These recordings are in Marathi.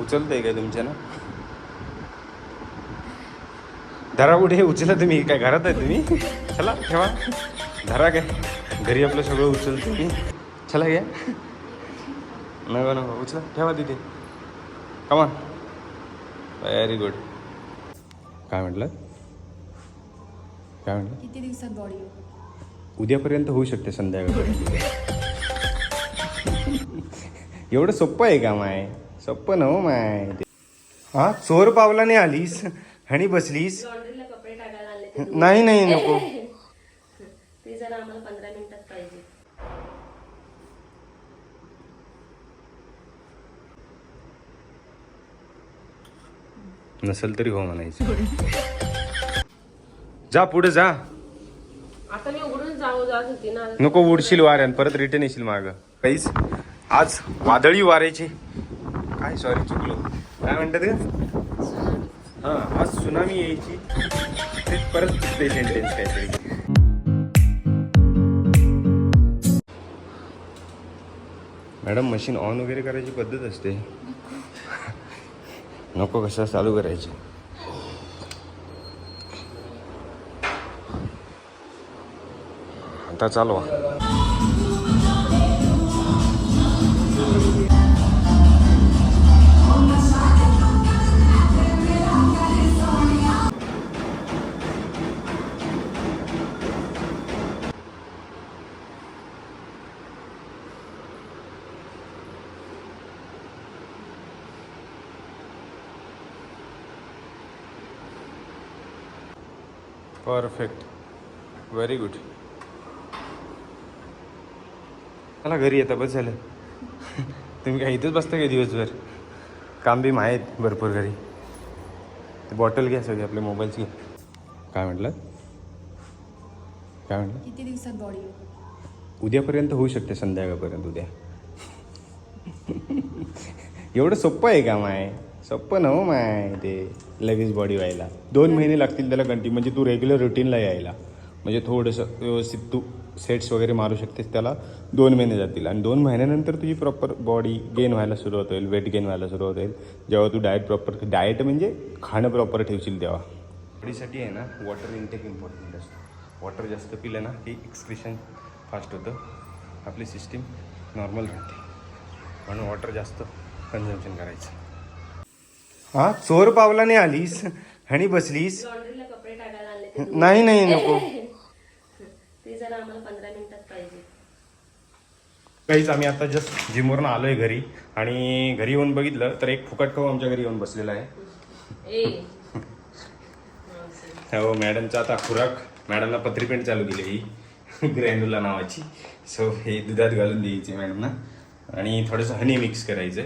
उचलतंय काय तुमच्या ना? धरा कुठे उचला तुम्ही. काय घरात आहे तुम्ही? चला ठेवा. धरा काय? घरी आपलं सगळं उचलतो मी चला घ्या. नको नको उचला. ठेवा तिथे. कमान व्हेरी गुड काय म्हटलं? काय म्हटलं? किती दिवसात बॉडी उद्यापर्यंत होऊ शकते संध्याकाळपर्यंत एवढं सोपं आहे का माय? सोपं ना हो माय. हा चोर पावलाने आलीस आणि बसलीस? नाही नाही नको. ते जरा आम्हाला पंधरा मिनिटात पाहिजे. नसेल तरी हो म्हणायचं. जा पुढे जा. आता मी उघडून जाऊ जात होती ना. नको उडशील वाऱ्यान. परत रिटर्न येशील माग. काहीच आज वादळी वाऱ्याचे. काय? सॉरी चुकलो. काय म्हणतात का हा आज सुनामी यायची. ते परत चुकते सेंटेन्स काहीतरी. मॅडम मशीन ऑन वगैरे करायची पद्धत असते. नको कसं चालू करायची? आता चालवा. व्हेरी गुड मला घरी येता बस झालं. तुम्ही काय इथंच बसता का दिवसभर? काम बी आहेत भरपूर घरी. ते बॉटल घ्या सगळी आपल्या मोबाईलची काय म्हटलं? काय म्हटलं? किती दिवसात बॉडी उद्यापर्यंत होऊ शकते संध्याकाळपर्यंत उद्या. एवढं सोपं आहे का माय? सोपं ना हो माय ते लगेच बॉडी व्हायला. दोन महिने लागतील त्याला कंटिन्यू म्हणजे तू रेग्युलर रुटीनला यायला. म्हणजे थोडंसं व्यवस्थित तू सेट्स वगैरे मारू शकतेस त्याला दोन महिने जातील. आणि दोन महिन्यानंतर तुझी प्रॉपर बॉडी गेन व्हायला सुरुवात होईल वेट गेन व्हायला सुरुवात होईल. जेव्हा तू डाएट प्रॉपर डाएट म्हणजे खाणं प्रॉपर ठेवशील तेव्हा. बॉडीसाठी आहे ना वॉटर इंटेक इम्पॉर्टंट असतं. वॉटर जास्त पिलं ना की एक्सक्रिशन फास्ट होतं. आपली सिस्टीम नॉर्मल राहते. म्हणून वॉटर जास्त कन्झम्पशन करायचं. हा चोर पावलाने आलीस आणि बसलीस. नाही नाही नको. ते जरा आम्हाला पंधरा मिनिटात पाहिजे. काहीच आम्ही आता जस्ट जिमवरून आलोय घरी. आणि घरी येऊन बघितलं तर एक फुकट खाऊ आमच्या घरी येऊन बसलेला आहे. हो मॅडमचा आता खुराक. मॅडमला पत्री पेंट चालू दिली ही. ग्रॅन्युला नावाची. सो हे दुधात घालून द्यायचे मॅडमना. आणि थोडंसं हनी मिक्स करायचं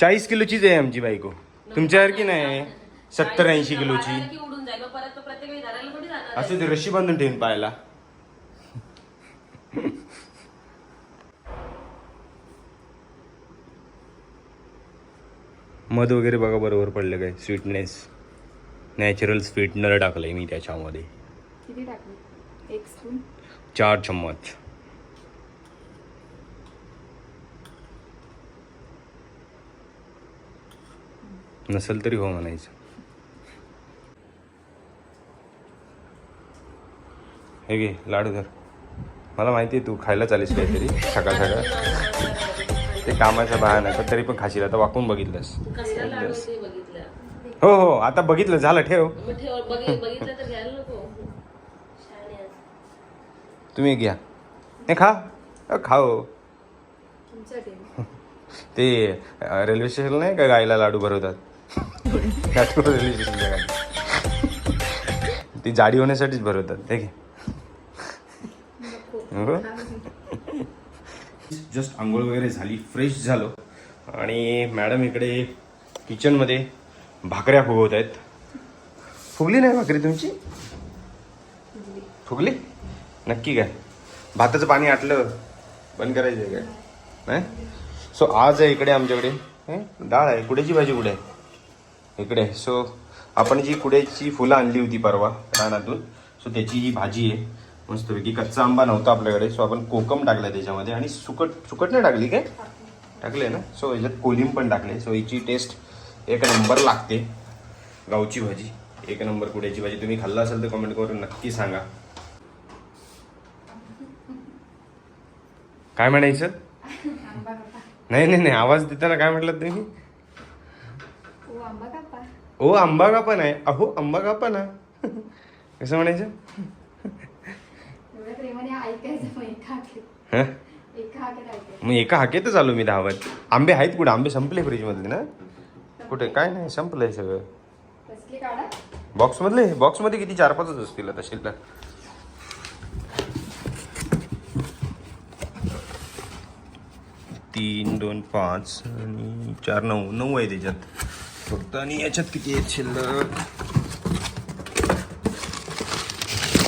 चाळीस किलोचीच आहे आमची बायको. तुमच्यासारखी नाही? सत्तर ऐंशी किलोची. असं ते रशी बांधून ठेवून पाहायला मध वगैरे बघा बरोबर पडलं काय? स्वीटनेस नॅचरल स्वीटनर टाकलंय मी त्याच्यामध्ये. किती टाकली? एक स्पून चार चम्मच. नसेल तरी हो म्हणायचं. हे घे लाडू धर. मला माहिती आहे तू खायला चालीस काहीतरी सकाळ सकाळ. ते कामाच्या बहाणा पण तरी पण खाशील. आता वाकून बघितलंस. कसला लाडू ते बघितलं? हो हो आता बघितलं झालं ठेव. तर आहे. तुम्ही घ्या. नाही खा. खाओ. ते. रेल्वे स्टेशन नाही का गायला लाडू भरवतात? रेल्वे स्टेशनच्या गाडी ती जाडी होण्यासाठीच भरवतात. हे घे. हो? जस्ट आंघोळ वगैरे झाली फ्रेश झालो. आणि मॅडम इकडे किचनमध्ये भाकऱ्या फुगवत आहेत. फुगली नाही भाकरी तुमची? फुगली. नक्की काय? भाताचं पाणी आटलं बंद करायचं आहे काय? नाही? सो आज आहे इकडे आमच्याकडे. हे, डाळ आहे. कुड्याची भाजी कुठे आहे? इकडे सो आपण जी कुड्याची फुलं आणली होती परवा रानातून सो त्याची ही भाजी आहे मस्तपैकी कच्चा आंबा नव्हता आपल्याकडे सो आपण कोकम टाकला त्याच्यामध्ये. आणि सुकट सुकट नाही टाकली काय? टाकले ना? सो याच्यात कोलिम पण टाकले सो हिची टेस्ट एक नंबर लागते. गावची भाजी. एक नंबर कुड्याची भाजी. तुम्ही खाल्ला असेल तर कमेंट करून नक्की सांगा. काय म्हणायचं? कापा नाही नाही नाही. आवाज देताना काय म्हटलं तुम्ही? ओ आंबा कापा ओ आंबा का पण आहे अहो आंबा का पण आहे कसं म्हणायचं? हं? मग एका हाकेतच आलो मी धावत. आंबे आहेत कुठे? आंबे संपले फ्रीजमधले ना? कुठे? काय नाही संपलंय सगळं. कसली काढा? बॉक्समधले बॉक्समध्ये किती? चार पाचच असतील आता शिल्लक. तीन दोन पाच आणि चार नऊ. नऊ आहे त्याच्यात. फक्त आणि याच्यात किती आहेत शिल्लक?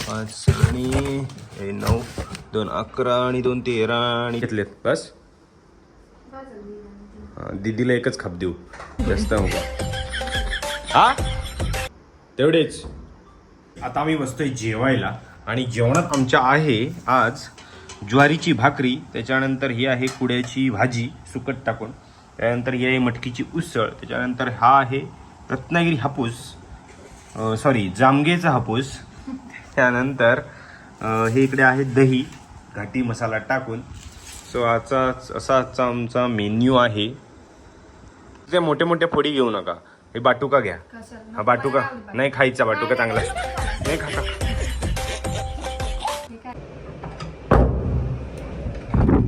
पाच आणि हे नऊ दोन अकरा आणि दोन तेरा आणि घेतलेत. बस? दिदीला दीदीला एकच खाप देऊ. जास्त हा? तेवढेच. आता आम्ही बसतोय जेवायला आणि जेवणात आमच्या आहे आज ज्वारीची भाकरी त्याच्यानंतर ही आहे कुड्याची भाजी सुकट टाकून. त्यानंतर ही आहे मटकीची उसळ त्याच्यानंतर हा आहे रत्नागिरी हापूस सॉरी जामगेचा हापूस त्यानंतर हे इकडे आहे दही. घाटी मसाला टाकून. सो आजचा असा आजचा आमचा मेन्यू आहे. ते मोठे मोठे फोडी घेऊ नका. हे बाटुका घ्या. हा बाटुका. नाही खायचा बाटुका चांगला. नाही खाता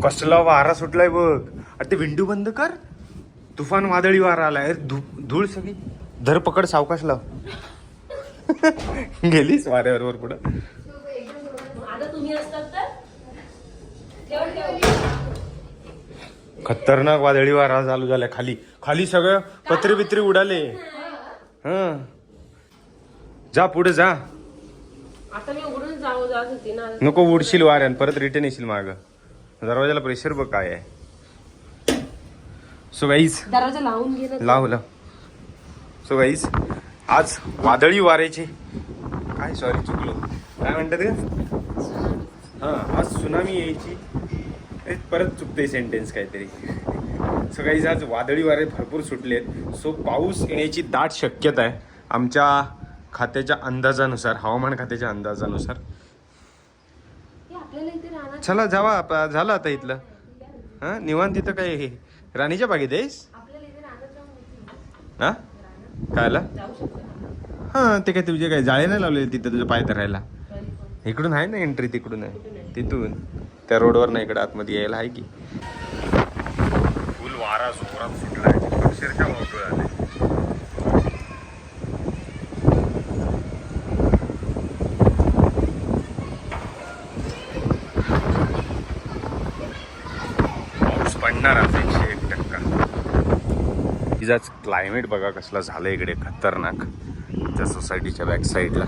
कसला वारा सुटलाय बघ. अरे ते विंडो बंद कर. तुफान वादळी वारा आलाय. धूळ सगळी. धर पकड सावकाश लाव. गेलीस वाऱ्याबरोबर पुढं. खतरनाक वादळी वारा चालू झालाय खाली. खाली सगळं पत्रे बित्रे उडाले. हा. जा पुढे जा. नको उडशील वाऱ्यान परत रिटर्न येशील माग. दरवाजाला प्रेशर बघ काय आहे. सो गाईज दरवाजा लावून घे ना. लाव लाव. सो गाईज आज वादळी वाऱ्याचे काय सॉरी चुकलो. काय म्हणतात हा आज सुनामी यायची. परत चुकते सेंटेन्स काहीतरी. सो गाईज आज वादळी वारे भरपूर सुटलेत. सो पाऊस येण्याची दाट शक्यता आहे. आमच्या खात्याच्या अंदाजानुसार हवामान खात्याच्या अंदाजानुसार. हे चला जावा झालं आता इथलं. हा निवांत तिथं काय हे राणीच्या बागेत आहेस? हा? कायला? हा ते काय तुझे काय जाळे नाही लावले तिथं तुझ्या पाय धरायला इकडून आहे ना एंट्री तिकडून आहे. तिथून. त्या रोडवर नाही इकडे आतमध्ये यायला आहे की. फुल वारा जोरात सुटलाय. अक्षरशः मोकळं आलंय पाऊस पडणार आज एकशे एक टक्का. तिचाच क्लायमेट बघा कसला झालं इकडे. खतरनाक. त्या सोसायटीच्या बॅक साईडला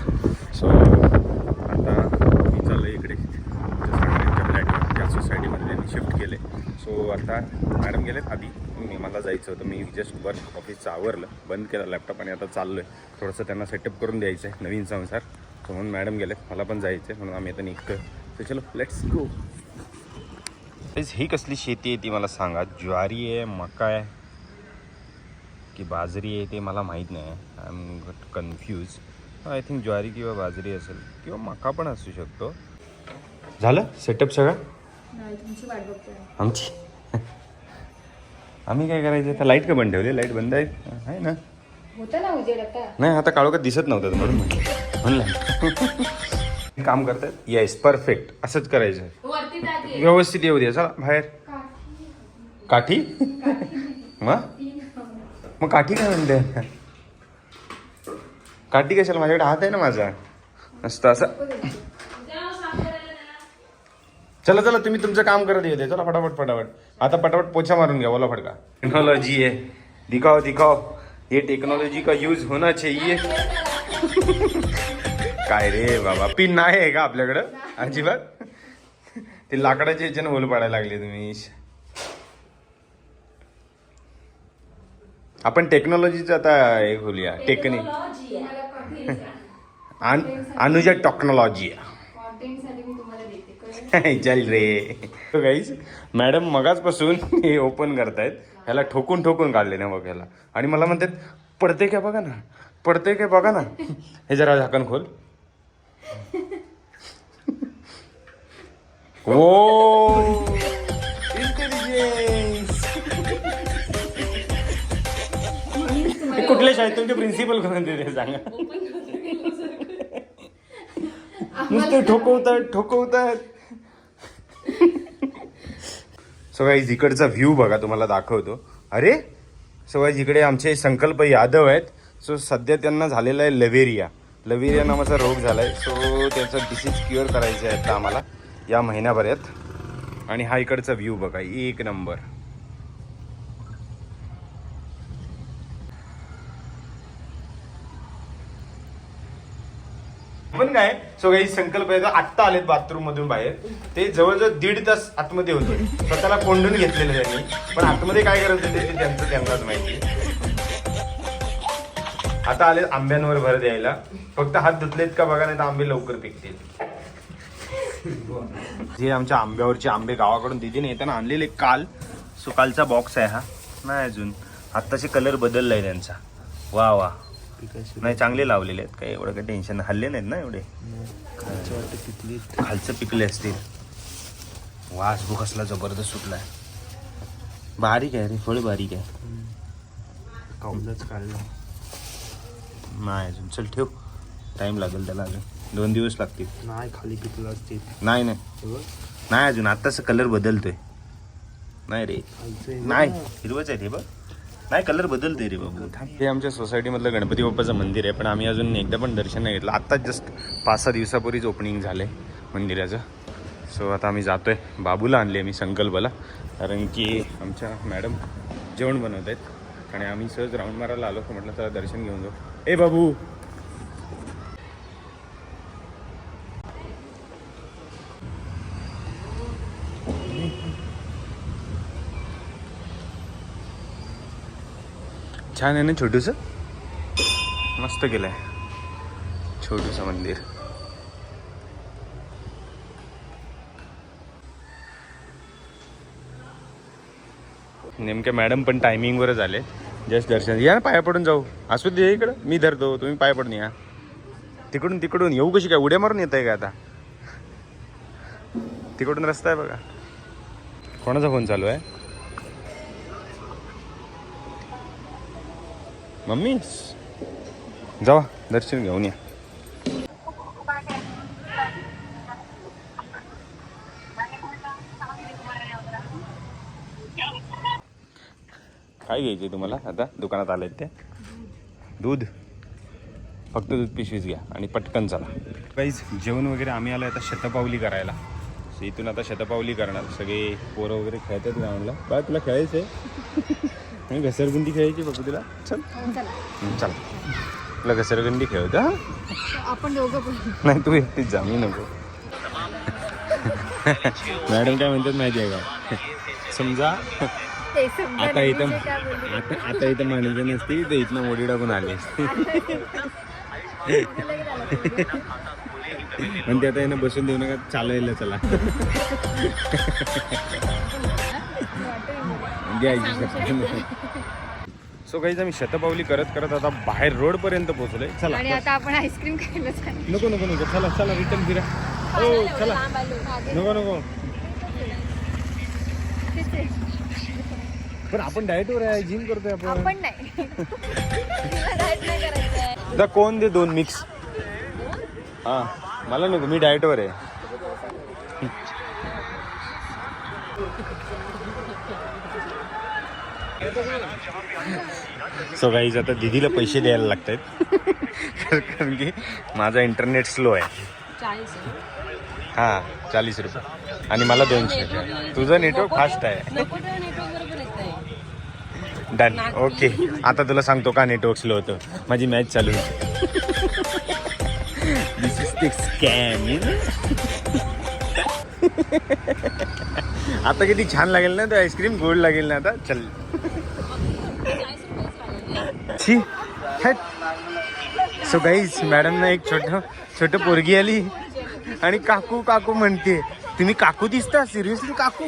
सो आता मी चाललं इकडे. आमच्या फ्लॅटवर त्या सोसायटीमध्ये त्यांनी शिफ्ट केले सो आता मॅडम गेलेत आधी. मी मला जायचं होतं. मी जस्ट वर्क ऑफिसचं आवरलं बंद केलं लॅपटॉप आणि आता चाललो आहे थोडंसं त्यांना सेटअप करून द्यायचं आहे नवीन संसार. सो म्हणून मॅडम गेलेत. मला पण जायचं आहे म्हणून आम्ही आता निघतो तर चलो लेट्स गो ही कसली शेती आहे ती मला सांगा. ज्वारी आहे मका आहे की बाजरी आहे ते मला माहीत नाही. I am confused I think ज्वारी किंवा बाजरी असेल किंवा मका पण असू शकतो. झालं? सेटअप सगळं? नाही तुमची वाट बघतोय. आमची? आम्ही काय करायचं? आता लाइट का बंद ठेवली? लाइट बंद आहे आहे ना? होतं ना उजेड आता. नाही आता काळोखात दिसत नव्हतं म्हणून म्हटलं. म्हणलं काम करतात? येस परफेक्ट असंच करायचं. टाके व्यवस्थित येऊ दे. चला बाहेर. काठी. मग? मग काठी काय म्हणते? काठी कशाला? माझ्याकडे हात आहे ना माझा. मस्त असं. चला चला तुम्ही तुमचं काम करत येते चला फटाफट फटाफट. आता पटापट पोछा मारून घ्या बोला फटका. टेक्नोलॉजी है दिखाओ दिखाओ. ये टेक्नोलॉजी का यूज होना चाहिए काय रे बाबा पिन नाही आहे का आपल्याकडं? अजिबात. ते लाकडाचे याच्यानं होल पाडायला लागले तुम्ही आपण टेक्नॉलॉजीचं आता हे खोलूया. टेक्निक अनुजा टेक्नॉलॉजी चल रे. गाईज मॅडम मगाचपासून हे ओपन करतायत. ह्याला ठोकून ठोकून काढले ना बघ ह्याला. आणि मला म्हणतात पडते काय बघा ना? पडते काय बघा ना? हे जरा झाकण खोल. ओ! कुठल्या शाळेत तुमचे प्रिन्सिपल कोण देते सांगा. नुसते ठोकवतात ठोकवतात सो गाईज इकडचा व्ह्यू बघा तुम्हाला दाखवतो. अरे सो गाईज इकडे आमचे संकल्प यादव आहेत सो सध्या त्यांना झालेला आहे लवेरिया. लवेरिया नावाचा रोग झालाय सो त्याचा डिसीज क्युअर करायचा आहे आता आम्हाला या महिन्याभरात. आणि हा इकडचा व्ह्यू बघा एक नंबर पण काय सो काही संकल्प आहे आत्ता आलेत बाथरूम मधून बाहेर. ते जवळजवळ दीड तास आतमध्ये होते स्वतःला कोंडून घेतलेलं त्यांनी पण आतमध्ये काय करत होते ते त्यांचं त्यांनाच माहिती आता आले आंब्यांवर भर द्यायला. फक्त हात धुतलेत का बघा नाही तर आंबे लवकर पिकतील. जे आमच्या आंब्यावरचे आंबे गावाकडून दिदीने येताना आणलेले काल. सो कालचा बॉक्स आहे हा. नाही अजून. आत्ताचे कलर बदललाय त्यांचा. वा वा. नाही चांगले लावलेले आहेत. काही एवढं काही टेन्शन हल्ले नाहीत ना एवढे? खालचं पिकले असतील. वास भू कसला जबरदस्त सुटलाय. बारीक आहे रे फळ बारीक आहे. कौलच काढलं नाही. अजून. चल ठेव. टाइम लागेल त्याला अजून. दोन दिवस लागतील. नाही खाली पिकलं असते नाही नाही. नाही अजून. आत्ताच कलर बदलतोय. नाही रे. नाही. हिरवच आहे रे बघ. नाही कलर बदलते रे बाबू? हे आमच्या सोसायटीमधलं गणपती बाप्पाचं मंदिर आहे पण आम्ही अजून एकदा पण दर्शन नाही घेतलं. आत्ताच जस्ट पाच सहा दिवसापूर्वीच ओपनिंग झालं आहे मंदिराचं. सो आता आम्ही जातोय. बाबूला आणले मी संकल्पला कारण की आमच्या मॅडम जेवण बनवत आहेत आणि आम्ही सहज राऊंड मारायला आलो तर म्हटलं चला दर्शन घेऊन जाऊ. ए बाबू! छान आहे ना छोटूस? मस्त केलंय. छोटूस मंदिर. नेमक्या मॅडम पण टायमिंगवरच आले. जस्ट दर्शन. या ना पाया पडून जाऊ. असू दे इकडं. मी धरतो. तुम्ही पाया पडून या. तिकडून तिकडून. येऊ कशी काय? उड्या मारून येत आहे का आता? तिकडून रस्ता आहे बघा. कोणाचा फोन चालू आहे? मम्मी जावा दर्शन घेऊन या. काय घ्यायचे तुम्हाला? आता दुकानात आले ते. दूध. फक्त दूध पिशवीच घ्या आणि पटकन चला. काहीच जेवण वगैरे आम्ही आलो आता शतपावली करायला. इथून आता शतपावली करणार. सगळे पोरं वगैरे खेळतात ग्राउंडला बा तुला खेळायचं आहे घसरगुंडी खेळायची बघू तुला. चल. चला हं, चल. तुला घसरगुंडी खेळत हा. आपण दोघं पण. नाही तू एकटीच जा मी नको. मॅडम काय म्हणतात माहिती आहे का? समजा ते आता इथं म्हणजे काय बोलू. आता आता इथं मॅनेजर नसती तर इथनं मोडी टाकून आले. पण ते आता यांना बसून देऊ नका चालायला चला. सो काही आम्ही शतपावली करत करत आता बाहेर रोड पर्यंत पोहोचलोय. चला आणि आता आपण आईस्क्रीम खायला. नको नको नको. चला चला रिटर्न फिरा. हो चला. मागे. नको नको. पण आपण डाएटवर आहे जिम करतोय आपण. आपण नाही. कोण दे दोन मिक्स हा मला नको मी डाएटवर आहे. सो गाईज आता दिदीला पैसे द्यायला लागत आहेत कारण की माझा इंटरनेट स्लो आहे. हां चाळीस रुपये. आणि मला दोनशे तुझं नेटवर्क फास्ट आहे. डन ओके आता तुला सांगतो का नेटवर्क स्लो होतं. माझी मॅच चालू दिस इज द स्कॅम आता किती छान लागेल ना तो आईस्क्रीम गोड लागेल ना आता. चल. छी. सो गाईज मॅडमना एक छोट छोट पोरगी आली. आणि काकू काकू म्हणते तुम्ही काकू दिसता? सिरियसली काकू?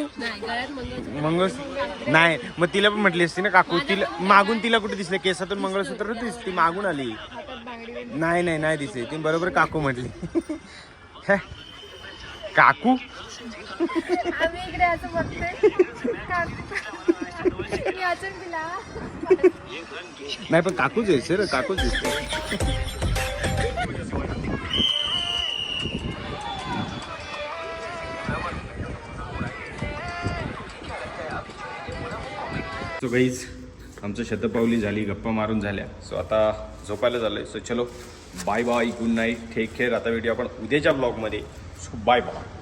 मंगळसूत्र. नाही मग तिला पण म्हटली असती ना काकू. तिला मागून तिला कुठे दिसले? केसातून मंगळसूत्र दिसती मागून आली. नाही नाही नाही दिसली. ती बरोबर काकू म्हटली. हे, काकू? आम्ही इकडे असं बघते मी अजून तिला नाही पण काकूच आहे सर काकूच दिसते सो गाईज आमचं शतपावली झाली गप्पा मारून झाल्या. सो आता झोपायला झालंय सो चलो bye bye good night take care आता व्हिडिओ आपण उद्याच्या ब्लॉगमध्ये सो बाय बाय